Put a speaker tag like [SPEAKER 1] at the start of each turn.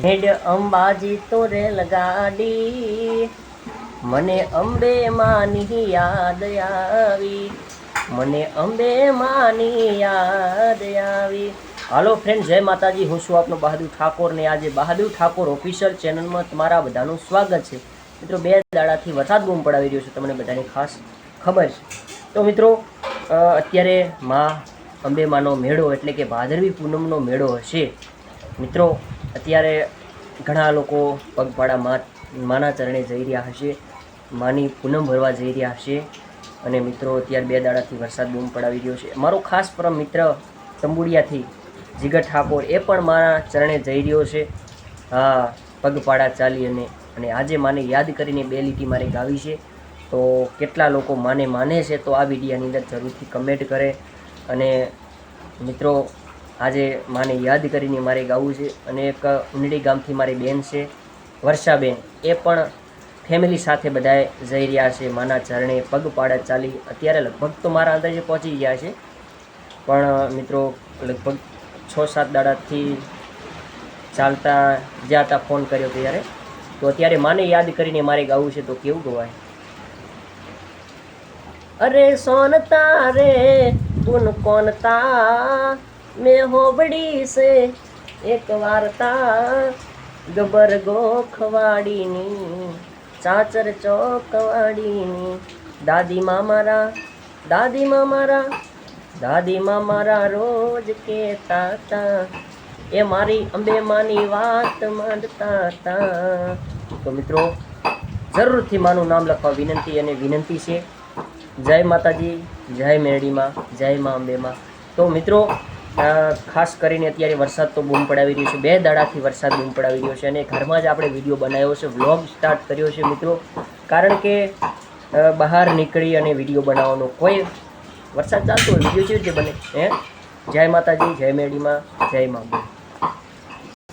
[SPEAKER 1] હેડ અંબાજી તો રેલગાડી મને અંબે માની યાદ આવી. મને અંબે માની યાદ આવી. હાલો ફ્રેન્ડ જય માતાજી. હું છું આપનો બહાદુર ઠાકોર ને આજે બહાદુર ઠાકોર ઓફિશિયલ ચેનલમાં તમારા બધાનું સ્વાગત છે. મિત્રો, બે દાડાથી વરસાદ બૂમ પડાવી રહ્યો છે તમને બધાની ખાસ ખબર છે. તો મિત્રો અત્યારે મા અંબે માનો મેળો એટલે કે ભાદરવી પૂનમનો મેળો હશે. મિત્રો અત્યારે ઘણા લોકો પગપાળા મા માના ચરણે જઈ રહ્યા હશે, માની પૂનમ ભરવા જઈ રહ્યા હશે અને મિત્રો, અત્યારે બે દાડાથી વરસાદ બૂમ પડાવી રહ્યો છે. મારો ખાસ પરમ મિત્ર તંબુડિયાથી જીગર ઠાકોર એ પણ મારા ચરણે જઈ રહ્યો છે. હા, પગપાળા ચાલી અને અને આજે માને યાદ કરીને બે લીટી મારે ગાવી છે. તો કેટલા લોકો માને માને છે તો આ વિડીયાની અંદર જરૂરથી કમેન્ટ કરે. અને મિત્રો આજે માને યાદ કરીને મારે ગાવું છે અને એક ઉનડી ગામથી મારી બેન છે, વર્ષાબેન. એ પણ ફેમિલી સાથે બધાએ જઈ રહ્યા છે, માના ચરણે પગપાળા ચાલી. અત્યારે લગભગ તો મારા અંદાજે પહોંચી ગયા છે, પણ મિત્રો, લગભગ છ સાત દાડાથી ચાલતા જ્યાં હતા ફોન કર્યો ત્યારે. તો અત્યારે માને યાદ કરીને મારે ગાવું છે, તો કેવું ગવાય? અરે સોનતા રે તું કોનતા મેં હોબડી છે એક વાર્તા. ગબર ગોખવાડીની, ચાચર ચોકવાડીની દાદીમાં મારા દાદીમાં મારા દાદીમાં મારા રોજ કહેતા હતા. એ મારી અંબે માની વાત માંડતા હતા. તો મિત્રો, જરૂરથી માનું નામ લખવા વિનંતી અને વિનંતી છે. જય માતાજી, જય મેરડીમાં, જય મા અંબેમાં. તો મિત્રો ખાસ કરીને અત્યારે વરસાદ તો બૂમ પડાવી રહ્યો છે. બે દાડાથી વરસાદ બૂમ પડાવી રહ્યો છે અને ઘરમાં જ આપણે વીડિયો બનાવ્યો છે, વ્લોગ સ્ટાર્ટ કર્યો છે મિત્રો. કારણ કે બહાર નીકળી અને વીડિયો બનાવવાનો કોઈ વરસાદ ચાલતો હોય, વીડિયો કેવી રીતે બને, હે? જય માતાજી, જય મેડીમાં, જય મા